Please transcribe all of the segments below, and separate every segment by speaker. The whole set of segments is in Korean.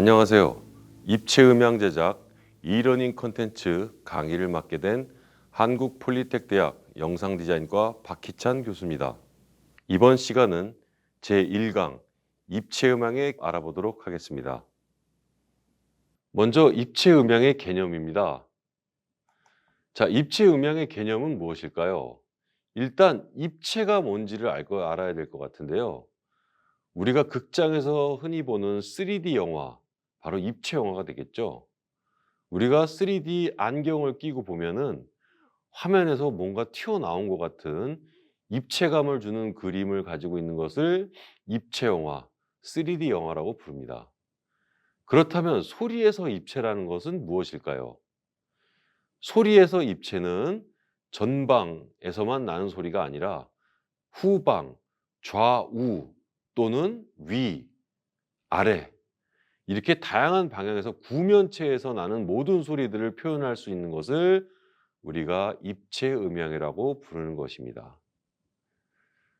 Speaker 1: 안녕하세요. 입체 음향 제작 이러닝 컨텐츠 강의를 맡게 된 한국 폴리텍 대학 영상 디자인과 박희찬 교수입니다. 이번 시간은 제 1강 입체 음향에 알아보도록 하겠습니다. 먼저 입체 음향의 개념입니다. 자, 입체 음향의 개념은 무엇일까요? 일단 입체가 뭔지를 알 거 알아야 될 것 같은데요. 우리가 극장에서 흔히 보는 3D 영화, 바로 입체 영화가 되겠죠. 우리가 3D 안경을 끼고 보면은 화면에서 뭔가 튀어나온 것 같은 입체감을 주는 그림을 가지고 있는 것을 입체 영화, 3D 영화라고 부릅니다. 그렇다면 소리에서 입체라는 것은 무엇일까요? 소리에서 입체는 전방에서만 나는 소리가 아니라 후방, 좌우 또는 위, 아래 이렇게 다양한 방향에서 구면체에서 나는 모든 소리들을 표현할 수 있는 것을 우리가 입체 음향이라고 부르는 것입니다.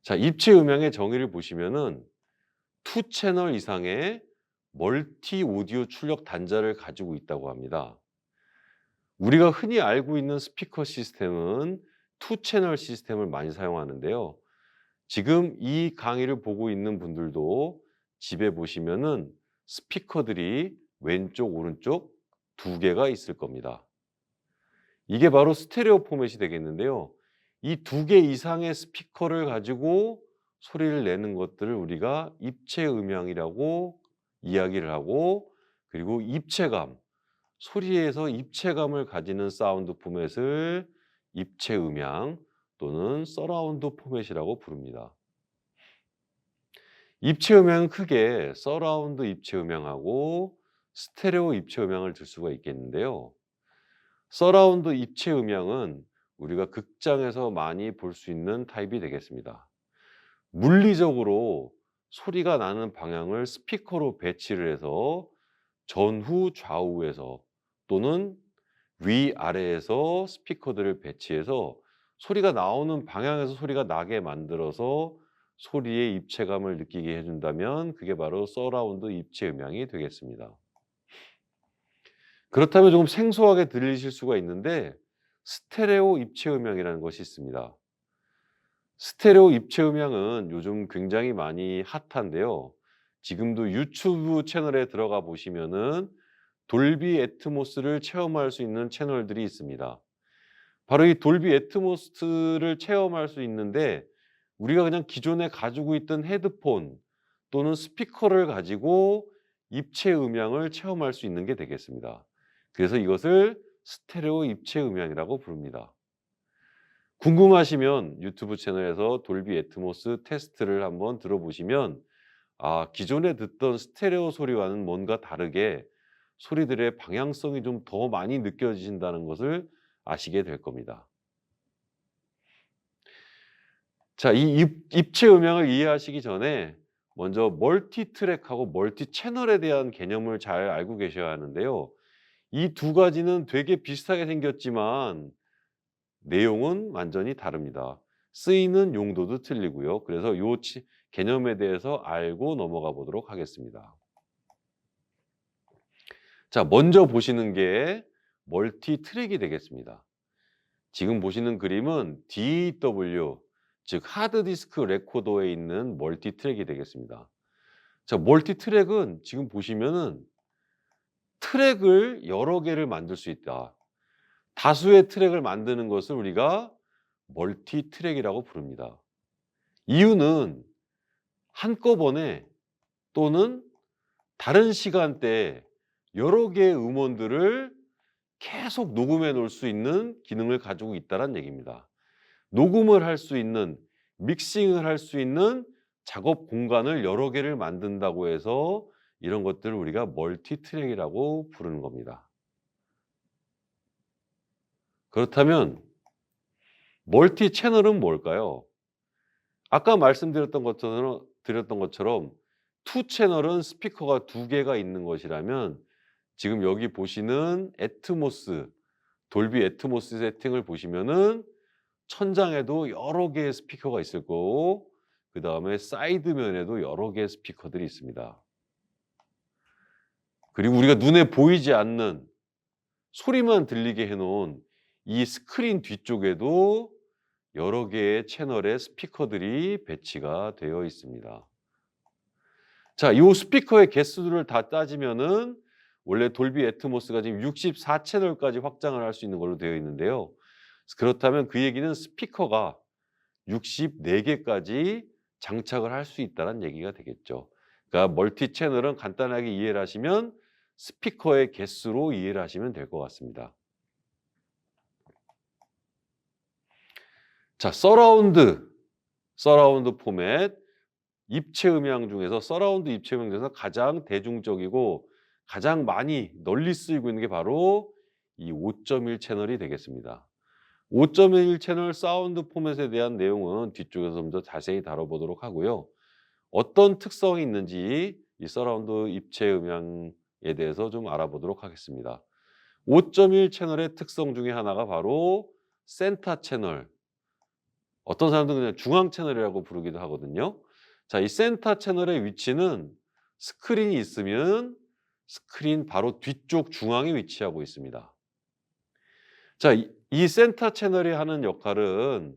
Speaker 1: 자, 입체 음향의 정의를 보시면은 투 채널 이상의 멀티 오디오 출력 단자를 가지고 있다고 합니다. 우리가 흔히 알고 있는 스피커 시스템은 투 채널 시스템을 많이 사용하는데요. 지금 이 강의를 보고 있는 분들도 집에 보시면은 스피커들이 왼쪽, 오른쪽 두 개가 있을 겁니다. 이게 바로 스테레오 포맷이 되겠는데요. 이 두 개 이상의 스피커를 가지고 소리를 내는 것들을 우리가 입체 음향이라고 이야기를 하고 그리고 입체감, 소리에서 입체감을 가지는 사운드 포맷을 입체 음향 또는 서라운드 포맷이라고 부릅니다. 입체 음향은 크게 서라운드 입체 음향하고 스테레오 입체 음향을 들 수가 있겠는데요. 서라운드 입체 음향은 우리가 극장에서 많이 볼 수 있는 타입이 되겠습니다. 물리적으로 소리가 나는 방향을 스피커로 배치를 해서 전후 좌우에서 또는 위아래에서 스피커들을 배치해서 소리가 나오는 방향에서 소리가 나게 만들어서 소리의 입체감을 느끼게 해준다면 그게 바로 서라운드 입체 음향이 되겠습니다. 그렇다면 조금 생소하게 들리실 수가 있는데 스테레오 입체 음향이라는 것이 있습니다. 스테레오 입체 음향은 요즘 굉장히 많이 핫한데요. 지금도 유튜브 채널에 들어가 보시면은 돌비 애트모스를 체험할 수 있는 채널들이 있습니다. 바로 이 돌비 애트모스를 체험할 수 있는데 우리가 그냥 기존에 가지고 있던 헤드폰 또는 스피커를 가지고 입체 음향을 체험할 수 있는 게 되겠습니다. 그래서 이것을 스테레오 입체 음향이라고 부릅니다. 궁금하시면 유튜브 채널에서 돌비 애트모스 테스트를 한번 들어보시면 아, 기존에 듣던 스테레오 소리와는 뭔가 다르게 소리들의 방향성이 좀 더 많이 느껴지신다는 것을 아시게 될 겁니다. 자, 이 입, 입체 음향을 이해하시기 전에 먼저 멀티 트랙하고 멀티 채널에 대한 개념을 잘 알고 계셔야 하는데요. 이 두 가지는 되게 비슷하게 생겼지만 내용은 완전히 다릅니다. 쓰이는 용도도 틀리고요. 그래서 이 개념에 대해서 알고 넘어가 보도록 하겠습니다. 자, 먼저 보시는 게 멀티 트랙이 되겠습니다. 지금 보시는 그림은 DW, 즉 하드디스크 레코더에 있는 멀티 트랙이 되겠습니다. 자, 멀티 트랙은 지금 보시면은 트랙을 여러 개를 만들 수 있다. 다수의 트랙을 만드는 것을 우리가 멀티 트랙이라고 부릅니다. 이유는 한꺼번에 또는 다른 시간대에 여러 개의 음원들을 계속 녹음해 놓을 수 있는 기능을 가지고 있다는 얘기입니다. 녹음을 할 수 있는, 믹싱을 할 수 있는 작업 공간을 여러 개를 만든다고 해서 이런 것들을 우리가 멀티 트랙이라고 부르는 겁니다. 그렇다면 멀티 채널은 뭘까요? 아까 말씀드렸던 것처럼 드렸던 것처럼 투 채널은 스피커가 두 개가 있는 것이라면 지금 여기 보시는 애트모스 돌비 애트모스 세팅을 보시면은 천장에도 여러 개의 스피커가 있을 거고 그 다음에 사이드면에도 여러 개의 스피커들이 있습니다. 그리고 우리가 눈에 보이지 않는 소리만 들리게 해놓은 이 스크린 뒤쪽에도 여러 개의 채널의 스피커들이 배치가 되어 있습니다. 자, 이 스피커의 개수들을 다 따지면은 원래 돌비 애트모스가 지금 64채널까지 확장을 할 수 있는 걸로 되어 있는데요. 그렇다면 그 얘기는 스피커가 64개까지 장착을 할 수 있다는 얘기가 되겠죠. 그러니까 멀티 채널은 간단하게 이해를 하시면 스피커의 개수로 이해를 하시면 될 것 같습니다. 자, 서라운드, 서라운드 포맷, 입체 음향 중에서 서라운드 입체 음향 중에서 가장 대중적이고 가장 많이 널리 쓰이고 있는 게 바로 이 5.1 채널이 되겠습니다. 5.1 채널 사운드 포맷에 대한 내용은 뒤쪽에서 좀 더 자세히 다뤄보도록 하고요. 어떤 특성이 있는지 이 서라운드 입체 음향에 대해서 좀 알아보도록 하겠습니다. 5.1 채널의 특성 중에 하나가 바로 센터 채널. 어떤 사람들은 그냥 중앙 채널이라고 부르기도 하거든요. 자, 이 센터 채널의 위치는 스크린이 있으면 스크린 바로 뒤쪽 중앙에 위치하고 있습니다. 자, 이, 이 센터 채널이 하는 역할은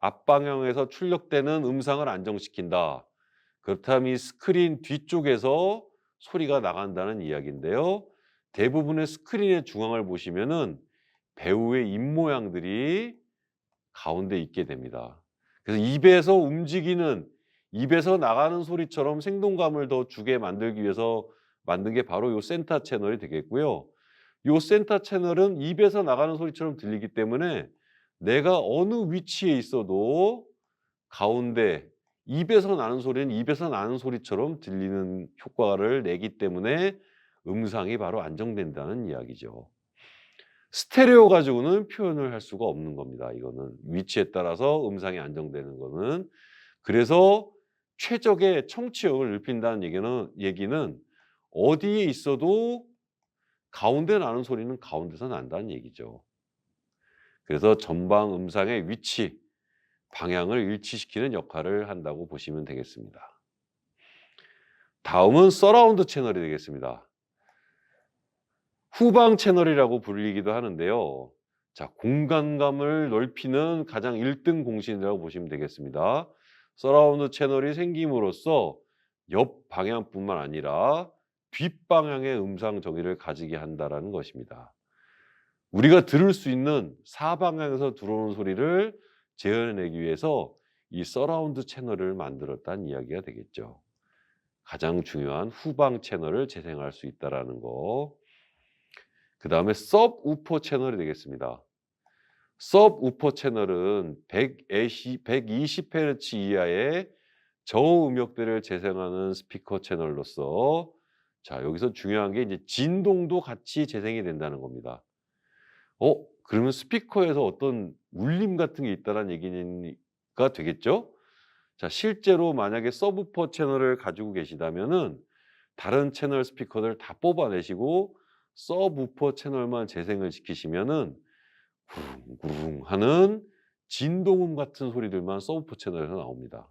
Speaker 1: 앞방향에서 출력되는 음상을 안정시킨다. 그렇다면 이 스크린 뒤쪽에서 소리가 나간다는 이야기인데요. 대부분의 스크린의 중앙을 보시면은 배우의 입 모양들이 가운데 있게 됩니다. 그래서 입에서 움직이는 입에서 나가는 소리처럼 생동감을 더 주게 만들기 위해서 만든 게 바로 이 센터 채널이 되겠고요. 이 센터 채널은 입에서 나가는 소리처럼 들리기 때문에 내가 어느 위치에 있어도 가운데 입에서 나는 소리는 입에서 나는 소리처럼 들리는 효과를 내기 때문에 음상이 바로 안정된다는 이야기죠. 스테레오 가지고는 표현을 할 수가 없는 겁니다. 이거는 위치에 따라서 음상이 안정되는 거는 그래서 최적의 청취력을 넓힌다는 얘기는 얘기는 어디에 있어도 가운데 나는 소리는 가운데서 난다는 얘기죠. 그래서 전방 음상의 위치, 방향을 일치시키는 역할을 한다고 보시면 되겠습니다. 다음은 서라운드 채널이 되겠습니다. 후방 채널이라고 불리기도 하는데요. 자, 공간감을 넓히는 가장 1등 공신이라고 보시면 되겠습니다. 서라운드 채널이 생김으로써 옆 방향뿐만 아니라 뒷방향의 음상 정의를 가지게 한다라는 것입니다. 우리가 들을 수 있는 사방향에서 들어오는 소리를 재현해내기 위해서 이 서라운드 채널을 만들었다는 이야기가 되겠죠. 가장 중요한 후방 채널을 재생할 수 있다라는 거. 그 다음에 섭 우퍼 채널이 되겠습니다. 섭 우퍼 채널은 120, 120Hz 이하의 저음 음역대를 재생하는 스피커 채널로서 자 여기서 중요한 게 이제 진동도 같이 재생이 된다는 겁니다. 어 그러면 스피커에서 어떤 울림 같은 게 있다는 얘기가 되겠죠? 자 실제로 만약에 서브퍼 채널을 가지고 계시다면은 다른 채널 스피커들 다 뽑아내시고 서브퍼 채널만 재생을 시키시면은 구릉구릉 하는 진동음 같은 소리들만 서브퍼 채널에서 나옵니다.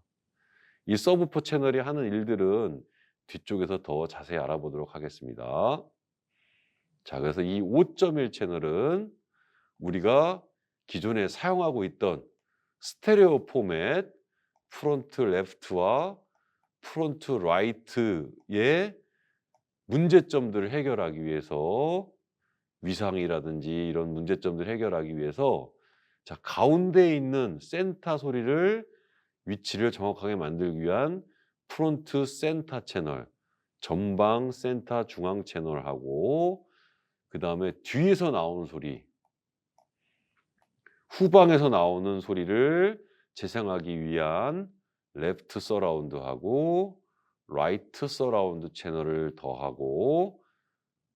Speaker 1: 이 서브퍼 채널이 하는 일들은 뒤쪽에서 더 자세히 알아보도록 하겠습니다. 자, 그래서 이 5.1 채널은 우리가 기존에 사용하고 있던 스테레오 포맷 프론트 레프트와 프론트 라이트의 문제점들을 해결하기 위해서 위상이라든지 이런 문제점들을 해결하기 위해서 자, 가운데에 있는 센터 소리를 위치를 정확하게 만들기 위한 프론트 센터 채널, 전방 센터 중앙 채널하고 그 다음에 뒤에서 나오는 소리, 후방에서 나오는 소리를 재생하기 위한 레프트 서라운드하고 라이트 서라운드 채널을 더하고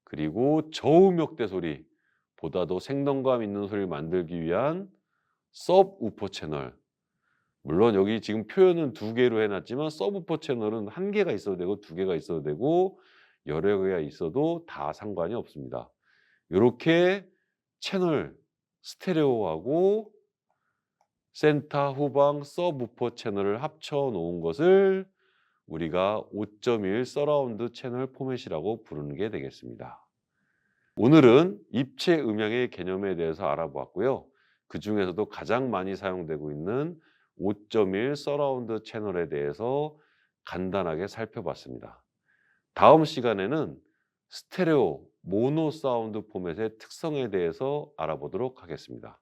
Speaker 1: 그리고 저음역대 소리 보다도 생동감 있는 소리를 만들기 위한 섭 우퍼 채널 물론 여기 지금 표현은 두 개로 해놨지만 서브퍼 채널은 한 개가 있어도 되고 두 개가 있어도 되고 여러 개가 있어도 다 상관이 없습니다. 이렇게 채널 스테레오하고 센터 후방 서브퍼 채널을 합쳐 놓은 것을 우리가 5.1 서라운드 채널 포맷이라고 부르는 게 되겠습니다. 오늘은 입체 음향의 개념에 대해서 알아보았고요. 그 중에서도 가장 많이 사용되고 있는 5.1 서라운드 채널에 대해서 간단하게 살펴봤습니다. 다음 시간에는 스테레오 모노 사운드 포맷의 특성에 대해서 알아보도록 하겠습니다.